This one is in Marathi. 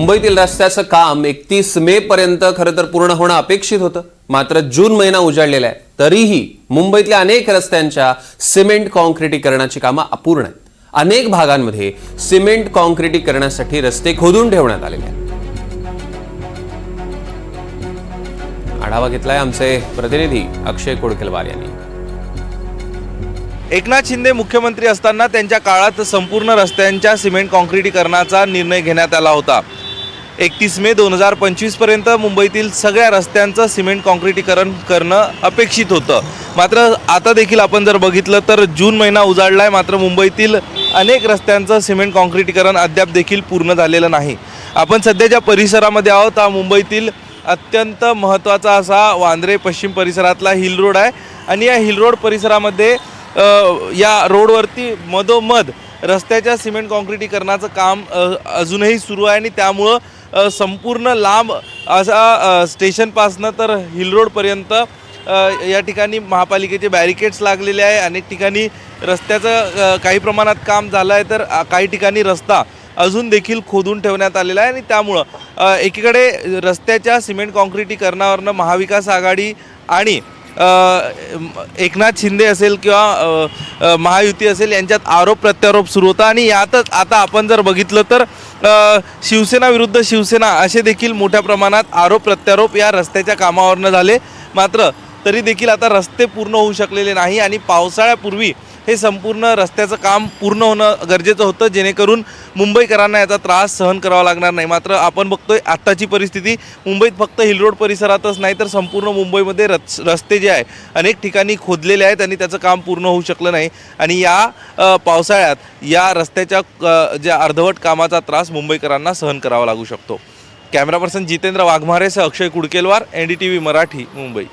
मुंबईतील रस्त्याचं काम एकतीस मे पर्यंत खरं तर पूर्ण होणं अपेक्षित होतं. मात्र जून महिना उजाडलेला आहे. तरीही मुंबईतल्या अनेक रस्त्यांच्या सिमेंट कॉन्क्रिटीकरणाची कामं अपूर्ण आहेत. अनेक भागांमध्ये सिमेंट कॉन्क्रिटीकरणासाठी रस्ते खोदून ठेवण्यात आलेले आहेत. आढावा घेतलाय आमचे प्रतिनिधी अक्षय कोडकेलवार यांनी. एकनाथ शिंदे मुख्यमंत्री असताना त्यांच्या काळात संपूर्ण रस्त्यांच्या सिमेंट कॉन्क्रिटीकरणाचा निर्णय घेण्यात आला होता. एकतीस मे दोन हजार पंचवीसपर्यंत मुंबईतील सगळ्या रस्त्यांचं सिमेंट कॉन्क्रिटीकरण करणं अपेक्षित होतं. मात्र आता देखील आपण जर बघितलं तर जून महिना उजाडला आहे मात्र मुंबईतील अनेक रस्त्यांचं सिमेंट कॉन्क्रिटीकरण अद्याप देखील पूर्ण झालेलं नाही. आपण सध्या ज्या परिसरामध्ये आहोत हा मुंबईतील अत्यंत महत्त्वाचा असा वांद्रे पश्चिम परिसरातला हिल रोड आहे आणि या हिल रोड परिसरामध्ये या रोडवरती मधोमध रस्त्याच्या सिमेंट कॉन्क्रिटीकरणाचं काम अजूनही सुरू आहे आणि त्यामुळं संपूर्ण लांब असा स्टेशनपासनं तर हिल रोडपर्यंत या ठिकाणी महापालिकेचे बॅरिकेड्स लागलेले आहे. अनेक ठिकाणी रस्त्याचं काही प्रमाणात काम झालं आहे तर काही ठिकाणी रस्ता अजून देखील खोदून ठेवण्यात आलेला आहे. आणि त्यामुळं एकीकडे रस्त्याच्या सिमेंट कॉन्क्रिटीकरणावरनं महाविकास आघाडी आणि एकनाथ शिंदे असेल किंवा महायुती असेल यांच्यात आरोप प्रत्यारोप सुरू होता. आणि यातच आता आपण जर बघितलं तर शिवसेना विरुद्ध शिवसेना असे देखील मोठ्या प्रमाणात आरोप प्रत्यारोप या रस्त्याच्या कामावरनं झाले. मात्र तरी देखील आता रस्ते पूर्ण होऊ शकलेले नाही आणि पावसाळ्यापूर्वी हे संपूर्ण रस्त्याचं काम पूर्ण होणं गरजेचं होतं जेणेकरून मुंबईकरांना याचा त्रास सहन करावा लागणार नाही. मात्र आपण बघतोय आत्ताची परिस्थिती मुंबईत फक्त हिल रोड परिसरातच नाही तर संपूर्ण मुंबईमध्ये रस् रस्ते जे आहे अनेक ठिकाणी खोदलेले आहेत आणि त्याचं काम पूर्ण होऊ शकलं नाही. आणि या पावसाळ्यात या रस्त्याच्या ज्या अर्धवट कामाचा त्रास मुंबईकरांना सहन करावा लागू शकतो. Camera person Jitendra वाघमारेसह Akshay Kudkelwar N D T V Marathi Mumbai.